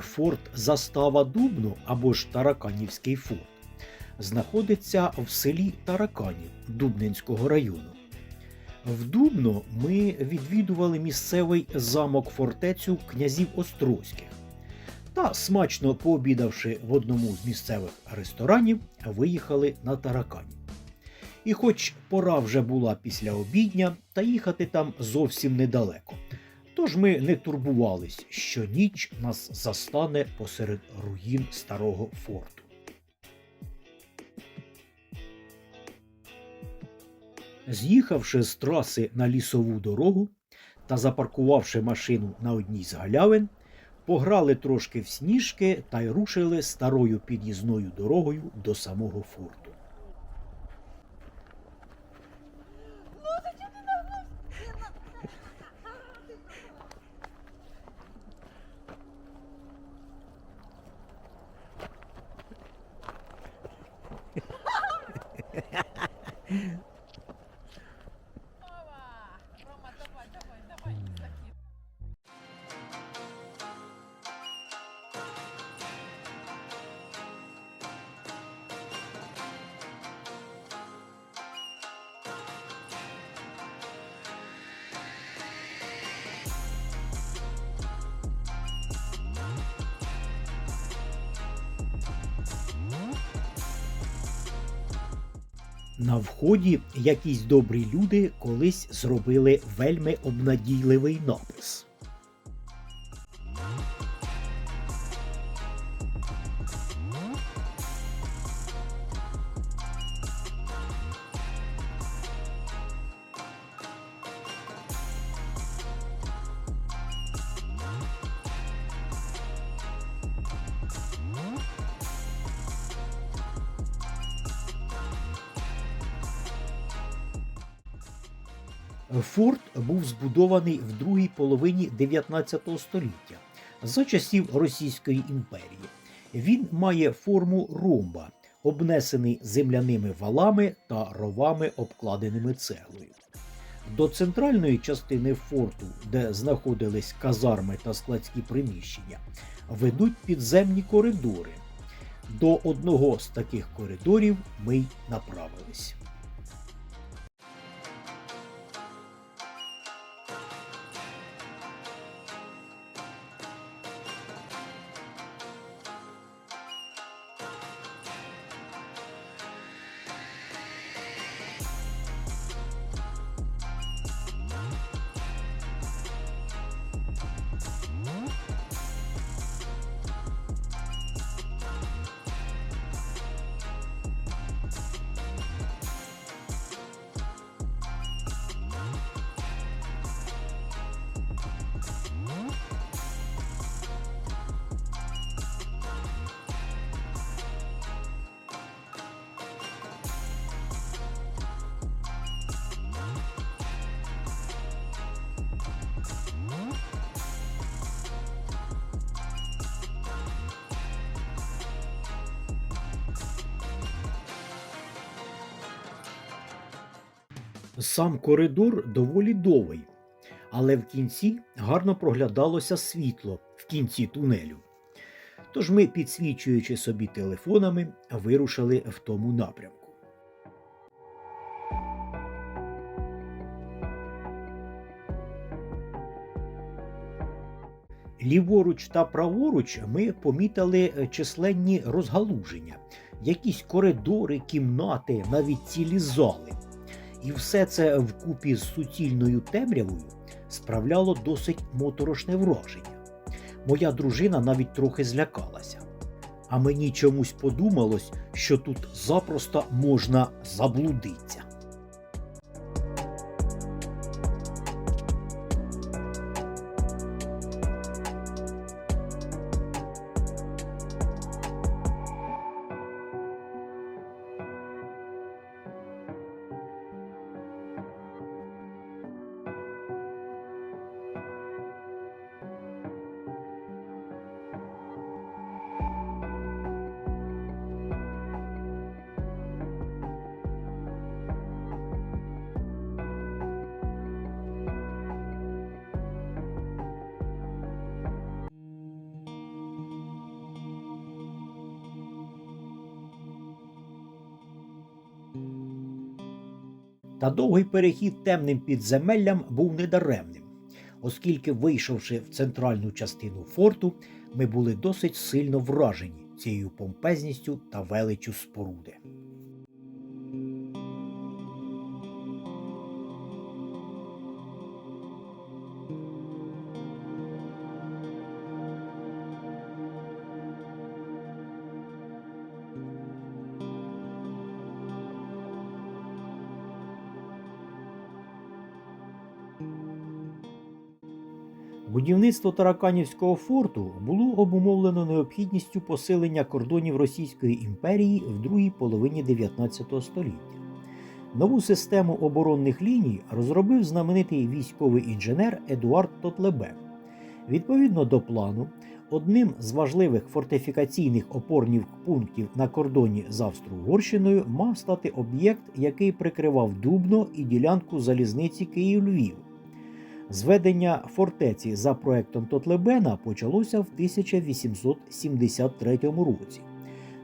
Форт Застава Дубно або ж Тараканівський форт знаходиться в селі Тараканів Дубненського району. В Дубно ми відвідували місцевий замок фортецю князів Острозьких та, смачно пообідавши в одному з місцевих ресторанів, виїхали на Тараканів. І хоч пора вже була після обідня, та їхати там зовсім недалеко. Тож ми не турбувались, що ніч нас застане посеред руїн старого форту. З'їхавши з траси на лісову дорогу та запаркувавши машину на одній з галявин, пограли трошки в сніжки та й рушили старою під'їзною дорогою до самого форту. На вході якісь добрі люди колись зробили вельми обнадійливий напис. Форт був збудований в другій половині 19 століття за часів Російської імперії. Він має форму ромба, обнесений земляними валами та ровами, обкладеними цеглою. До центральної частини форту, де знаходились казарми та складські приміщення, ведуть підземні коридори. До одного з таких коридорів ми й направились. Сам коридор доволі довгий, але в кінці гарно проглядалося світло в кінці тунелю. Тож ми, підсвічуючи собі телефонами, вирушили в тому напрямку. Ліворуч та праворуч ми помітили е, численні розгалуження, якісь коридори, кімнати, навіть цілі зали. І все це вкупі з суцільною темрявою справляло досить моторошне враження. Моя дружина навіть трохи злякалася. А мені чомусь подумалось, що тут запросто можна заблудитися. Та довгий перехід темним підземеллям був недаремним, оскільки, вийшовши в центральну частину форту, ми були досить сильно вражені цією помпезністю та величю споруди. Будівництво Тараканівського форту було обумовлено необхідністю посилення кордонів Російської імперії в другій половині 19 століття. Нову систему оборонних ліній розробив знаменитий військовий інженер Едуард Тотлебен. Відповідно до плану, одним з важливих фортифікаційних опорних пунктів на кордоні з Австро-Угорщиною мав стати об'єкт, який прикривав Дубно і ділянку залізниці Київ-Львів. Зведення фортеці за проектом Тотлебена почалося в 1873 році.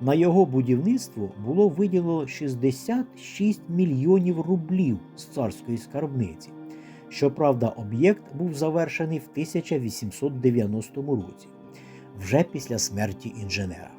На його будівництво було виділено 66 мільйонів рублів з царської скарбниці. Щоправда, об'єкт був завершений в 1890 році, вже після смерті інженера.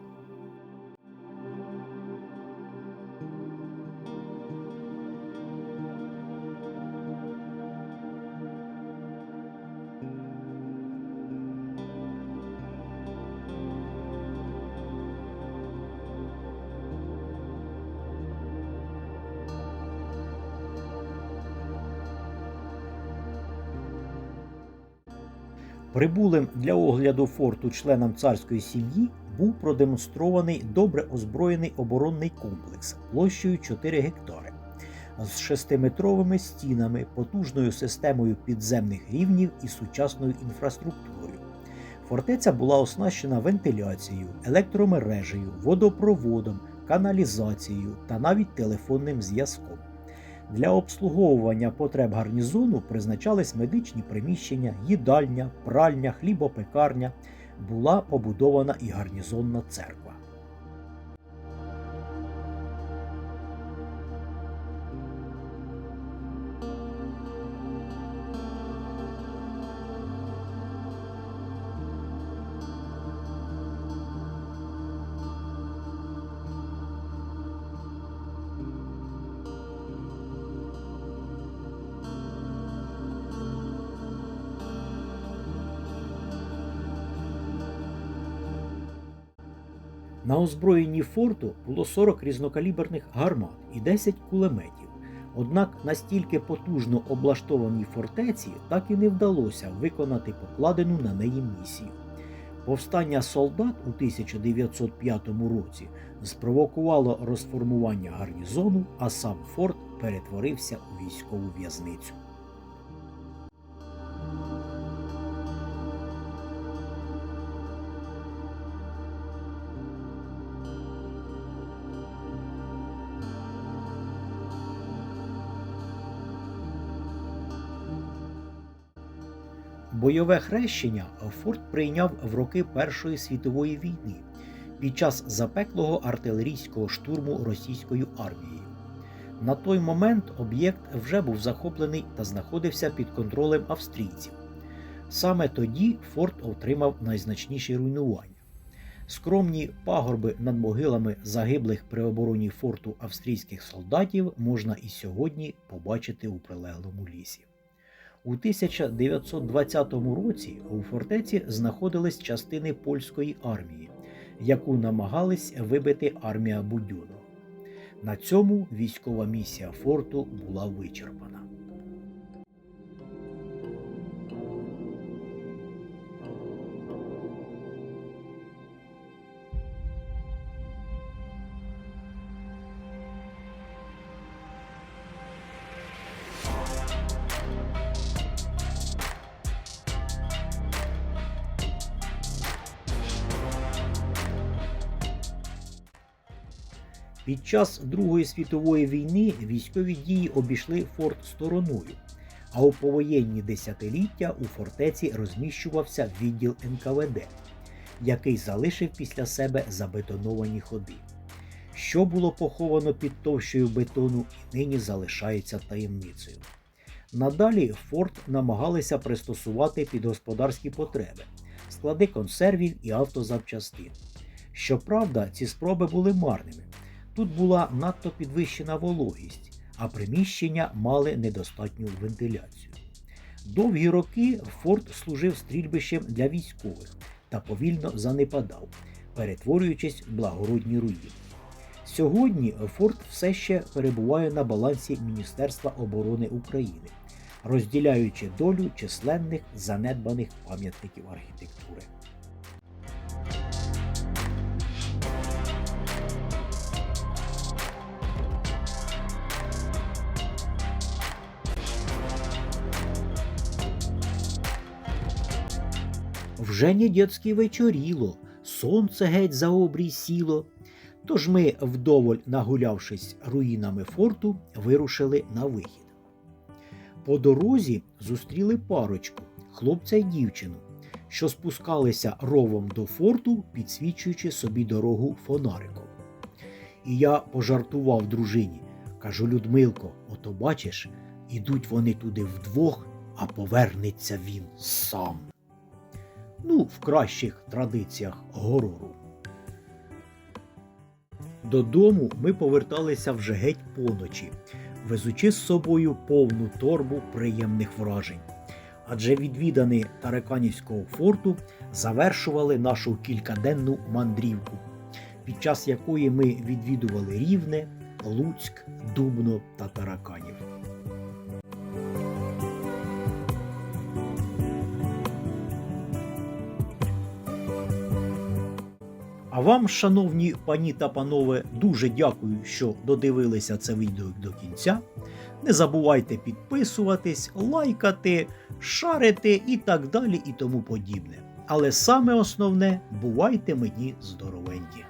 Прибулим для огляду форту членам царської сім'ї був продемонстрований добре озброєний оборонний комплекс площею 4 гектари з шестиметровими стінами, потужною системою підземних рівнів і сучасною інфраструктурою. Фортеця була оснащена вентиляцією, електромережею, водопроводом, каналізацією та навіть телефонним зв'язком. Для обслуговування потреб гарнізону призначались медичні приміщення, їдальня, пральня, хлібопекарня. Була побудована і гарнізонна церква. На озброєнні форту було 40 різнокаліберних гармат і 10 кулеметів. Однак настільки потужно облаштованій фортеці так і не вдалося виконати покладену на неї місію. Повстання солдат у 1905 році спровокувало розформування гарнізону, а сам форт перетворився у військову в'язницю. Бойове хрещення форт прийняв в роки Першої світової війни під час запеклого артилерійського штурму російською армією. На той момент об'єкт вже був захоплений та знаходився під контролем австрійців. Саме тоді форт отримав найзначніші руйнування. Скромні пагорби над могилами загиблих при обороні форту австрійських солдатів можна і сьогодні побачити у прилеглому лісі. У 1920 році у фортеці знаходились частини польської армії, яку намагались вибити армія Будьону. На цьому військова місія форту була вичерпана. Під час Другої світової війни військові дії обійшли форт стороною, а у повоєнні десятиліття у фортеці розміщувався відділ НКВД, який залишив після себе забетоновані ходи. Що було поховано під товщою бетону, і нині залишається таємницею. Надалі форт намагалися пристосувати під господарські потреби, склади консервів і автозапчастин. Щоправда, ці спроби були марними. Тут була надто підвищена вологість, а приміщення мали недостатню вентиляцію. Довгі роки форт служив стрільбищем для військових та повільно занепадав, перетворюючись в благородні руїни. Сьогодні форт все ще перебуває на балансі Міністерства оборони України, розділяючи долю численних занедбаних пам'ятників архітектури. Вже не дєцьки вечоріло, сонце геть за обрій сіло. Тож ми, вдоволь нагулявшись руїнами форту, вирушили на вихід. По дорозі зустріли парочку, хлопця й дівчину, що спускалися ровом до форту, підсвічуючи собі дорогу фонариком. І я пожартував дружині. Кажу, Людмилко, ото бачиш, ідуть вони туди вдвох, а повернеться він сам. Ну, в кращих традиціях горору. Додому ми поверталися вже геть поночі, везучи з собою повну торбу приємних вражень. Адже відвідани Тараканівського форту завершували нашу кількаденну мандрівку, під час якої ми відвідували Рівне, Луцьк, Дубно та Тараканів. А вам, шановні пані та панове, дуже дякую, що додивилися це відео до кінця. Не забувайте підписуватись, лайкати, шарити і так далі, і тому подібне. Але саме основне бувайте мені здоровенькі!